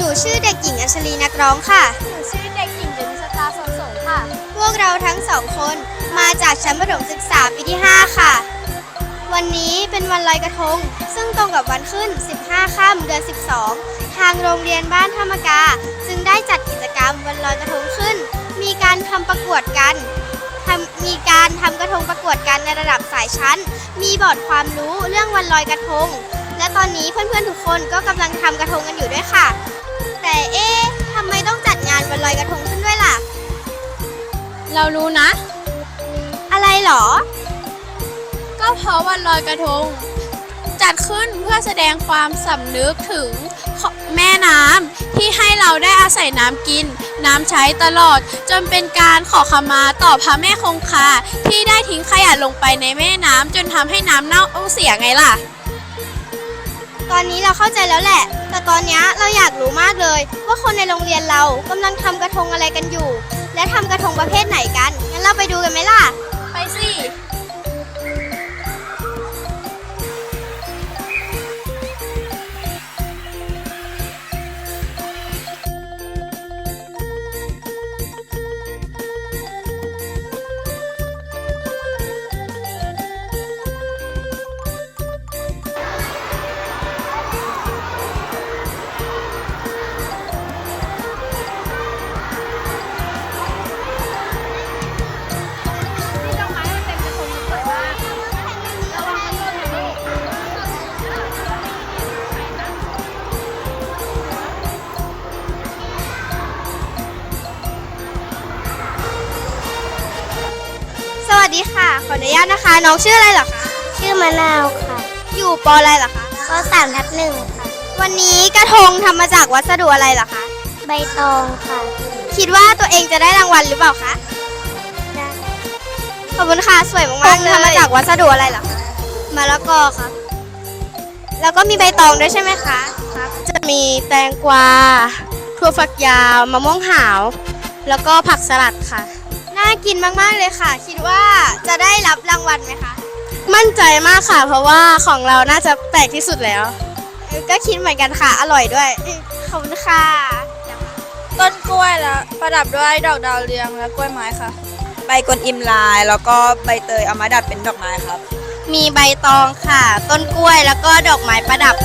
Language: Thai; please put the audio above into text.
นูชื่อเด็กหญิงอัญชลีนักร้องค่ะ หนูชื่อเด็กหญิงเดนิสตาสนสงค่ะ พวกเราทั้งสองคนมาจากชั้นประถมศึกษาปีที่ 5 ค่ะ วันนี้เป็นวันลอยกระทง ซึ่งตรงกับวันขึ้น 15 ค่ำเดือน 12 ทางโรงเรียนบ้านธรรมกา จึงได้จัดกิจกรรมวันลอยกระทงขึ้น มีการทำประกวดกันทำมีการทำกระทงประกวดกันในระดับสายชั้น มีบอร์ดความรู้เรื่องวันลอยกระทง และตอนนี้เพื่อนๆทุกคนก็กำลังทำกระทงกันอยู่ด้วยค่ะ แต่เอ๊ะทำไมต้องจัดงานวันลอยกระทงขึ้นด้วยล่ะ เรารู้นะ อะไรหรอ ก็เพราะวันลอยกระทง จัดขึ้นเพื่อแสดงความสำนึกถึงแม่น้ำที่ให้เราได้อาศัยน้ำกิน น้ำใช้ตลอด จนเป็นการขอขมาต่อพระแม่คงคาที่ได้ทิ้งขยะลงไปในแม่น้ำจนทำให้น้ำเน่าเสียไงล่ะ ตอนนี้เราเข้าใจแล้วแหละ แต่ตอนนี้เราอยากรู้มากเลย ว่าคนในโรงเรียนเรากำลังทำกระทงอะไรกันอยู่ และทำกระทงประเภทไหนกัน งั้นเราไปดูกันไหมล่ะ ไปสิ ดีค่ะ ขออนุญาตนะคะ น้องชื่ออะไรเหรอคะ ชื่อมะนาวค่ะอยู่ปออะไรเหรอคะ ก็สามทับหนึ่งค่ะ วันนี้กระทงทำมาจากวัสดุอะไรเหรอคะ ใบตองค่ะคิดว่าตัวเองจะได้รางวัลหรือเปล่าคะ ได้ขอบคุณค่ะ สวยมากๆเลยทำมาจากวัสดุอะไรเหรอคะมะละกอครับแล้วก็มีใบตองด้วยใช่ไหมคะครับจะมีแตงกวาถั่วฝักยาวมะม่วงหาว แล้วก็ผักสลัดค่ะ น่ากินมากๆเลยค่ะ คิดว่าจะได้รับรางวัลไหมคะ มั่นใจมากค่ะ เพราะว่าของเราน่าจะแปลกที่สุดแล้วเออก็คิดเหมือนกันค่ะ อร่อยด้วยอืมขอบคุณค่ะ ต้นกล้วยแล้วประดับด้วยดอกดาวเรืองและกล้วยไม้ค่ะ ใบกวนอิมลาย แล้วก็ใบเตยเอามาดัดเป็นดอกไม้ครับ มีใบตองค่ะ ต้นกล้วยแล้วก็ดอกไม้ประดับ